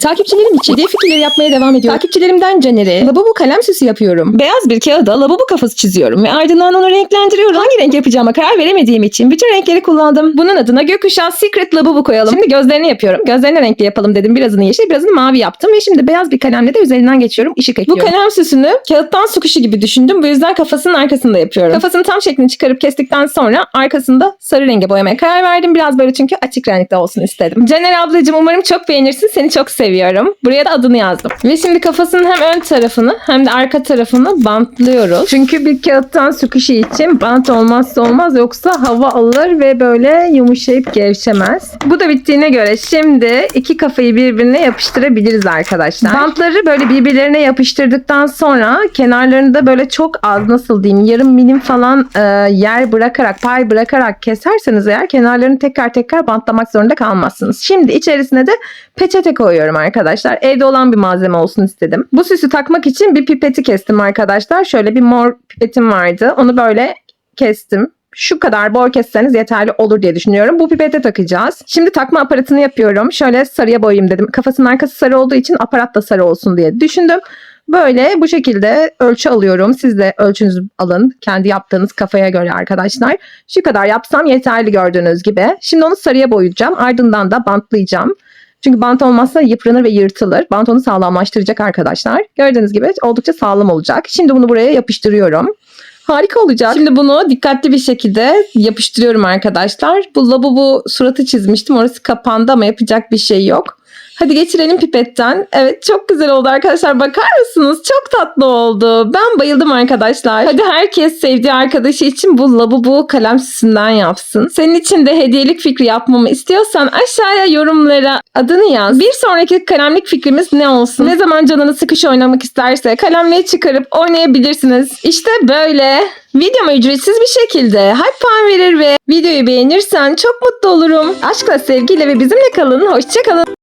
Takipçilerim için hediye fikirleri yapmaya devam ediyorum. Takipçilerimden Caner'e lavabo kalem süsü yapıyorum. Beyaz bir kağıda lavabo kafası çiziyorum ve ardından onu renklendiriyorum. Hangi renk yapacağıma karar veremediğim için bütün renkleri kullandım. Bunun adına gökkuşağı Secret Lavabo koyalım. Şimdi gözlerini yapıyorum. Gözlerini renkli yapalım dedim. Birazını yeşil, birazını mavi yaptım ve şimdi beyaz bir kalemle de üzerinden geçiyorum. Işık ekliyorum. Bu kalem süsünü kağıttan su kuşu gibi düşündüm. Bu yüzden kafasının arkasında yapıyorum. Kafasının tam şeklini çıkarıp kestikten sonra arkasında sarı renge boyamaya karar verdim. Biraz böyle çünkü açık renkte olsun istedim. Caner ablacığım umarım çok beğenirsin. Seni çok seviyorum. Buraya da adını yazdım. Ve şimdi kafasının hem ön tarafını hem de arka tarafını bantlıyoruz. Çünkü bir kağıttan sukuşi için bant olmazsa olmaz yoksa hava alır ve böyle yumuşayıp gevşemez. Bu da bittiğine göre şimdi iki kafayı birbirine yapıştırabiliriz arkadaşlar. Bantları böyle birbirlerine yapıştırdıktan sonra kenarlarını da böyle çok az nasıl diyeyim yarım milim falan e, yer bırakarak pay bırakarak keserseniz eğer kenarlarını tekrar tekrar bantlamak zorunda kalmazsınız. Şimdi içerisine de peçete koyuyorum arkadaşlar. Evde olan bir malzeme olsun istedim. Bu süsü takmak için bir pipeti kestim arkadaşlar. Şöyle bir mor pipetim vardı. Onu böyle kestim. Şu kadar bor kesseniz yeterli olur diye düşünüyorum. Bu pipete takacağız. Şimdi takma aparatını yapıyorum. Şöyle sarıya boyayayım dedim. Kafasının arkası sarı olduğu için aparat da sarı olsun diye düşündüm. Böyle bu şekilde ölçü alıyorum. Siz de ölçünüzü alın. Kendi yaptığınız kafaya göre arkadaşlar. Şu kadar yapsam yeterli gördüğünüz gibi. Şimdi onu sarıya boyayacağım. Ardından da bantlayacağım. Çünkü bant olmazsa yıpranır ve yırtılır. Bant onu sağlamlaştıracak arkadaşlar. Gördüğünüz gibi oldukça sağlam olacak. Şimdi bunu buraya yapıştırıyorum. Harika olacak. Şimdi bunu dikkatli bir şekilde yapıştırıyorum arkadaşlar. Bu lavabo suratı çizmiştim. Orası kapandı ama yapacak bir şey yok. Hadi geçirelim pipetten. Evet çok güzel oldu arkadaşlar. Bakar mısınız? Çok tatlı oldu. Ben bayıldım arkadaşlar. Hadi herkes sevdiği arkadaşı için bu lavabo kalem süsünden yapsın. Senin için de hediyelik fikri yapmamı istiyorsan aşağıya yorumlara adını yaz. Bir sonraki kalemlik fikrimiz ne olsun? Ne zaman canını sıkış oynamak isterse kalemleri çıkarıp oynayabilirsiniz. İşte böyle. Videoma ücretsiz bir şekilde hype puan verir ve videoyu beğenirsen çok mutlu olurum. Aşkla, sevgiyle ve bizimle kalın. Hoşçakalın.